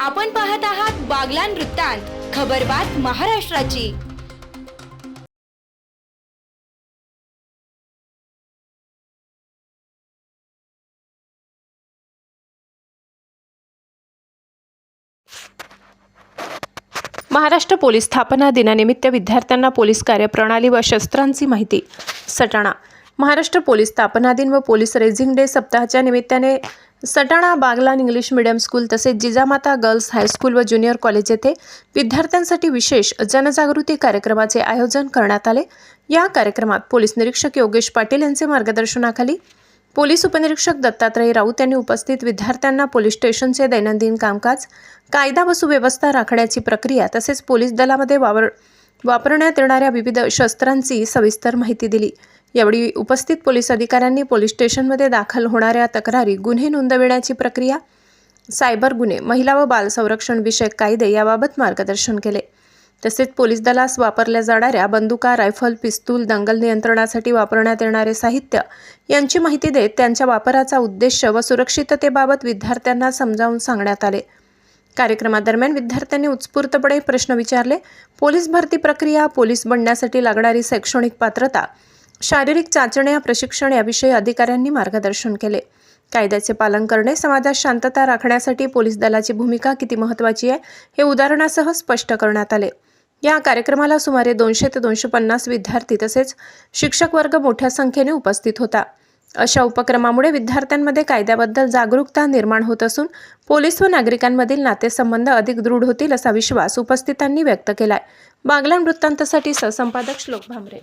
आपण पाहत आहात बागलान वृत्तांत खबरबात महाराष्ट्राची. महाराष्ट्र पोलीस स्थापना दिनानिमित्त विद्यार्थ्यांना पोलीस कार्यप्रणाली व शस्त्रांची माहिती. सटाणा महाराष्ट्र पोलीस स्थापना दिन व पोलीस रेझिंग डे सप्ताहाच्या निमित्ताने Satana Baglan English medium school तसेच जिजामाता गर्ल्स हायस्कूल व ज्युनियर कॉलेज येथे विद्यार्थ्यांसाठी विशेष जनजागृती कार्यक्रमाचे आयोजन करण्यात आले. या कार्यक्रमात पोलीस निरीक्षक योगेश पाटील यांचे मार्गदर्शनाखाली पोलीस उपनिरीक्षक दत्तात्रय राऊत यांनी उपस्थित विद्यार्थ्यांना पोलीस स्टेशनचे दैनंदिन कामकाज कायदा व सुव्यवस्था राखण्याची प्रक्रिया तसेच पोलीस दलामध्ये वावर वापरण्यात येणाऱ्या विविध शस्त्रांची सविस्तर माहिती दिली. यावेळी उपस्थित पोलीस अधिकाऱ्यांनी पोलीस स्टेशनमध्ये दाखल होणाऱ्या तक्रारी गुन्हे नोंदविण्याची प्रक्रिया सायबर गुन्हे महिला व बाल संरक्षण विषयक कायदे याबाबत मार्गदर्शन केले. तसेच पोलीस दलास वापरल्या जाणाऱ्या बंदुका रायफल पिस्तूल दंगल नियंत्रणासाठी वापरण्यात येणारे साहित्य यांची माहिती देत त्यांच्या वापराचा उद्देश व सुरक्षिततेबाबत विद्यार्थ्यांना समजावून सांगण्यात आले. कार्यक्रमादरम्यान विद्यार्थ्यांनी उत्स्फूर्तपणे प्रश्न विचारले. पोलीस भरती प्रक्रिया पोलीस बनण्यासाठी लागणारी शैक्षणिक पात्रता शारीरिक चाचण्या प्रशिक्षण याविषयी अधिकाऱ्यांनी मार्गदर्शन केले. कायद्याचे पालन करणे समाजात शांतता राखण्यासाठी पोलीस दलाची भूमिका किती महत्त्वाची आहे हे उदाहरणासह स्पष्ट करण्यात आले. या कार्यक्रमाला सुमारे दोनशे ते दोनशे पन्नास विद्यार्थी तसेच शिक्षक वर्ग मोठ्या संख्येने उपस्थित होता. अशा उपक्रमामुळे विद्यार्थ्यांमध्ये कायद्याबद्दल जागरूकता निर्माण होत असून पोलीस व नागरिकांमधील नातेसंबंध अधिक दृढ होतील असा विश्वास उपस्थितांनी व्यक्त केलाय. बागलान वृत्तांतासाठी सहसंपादक श्लोक भामरे.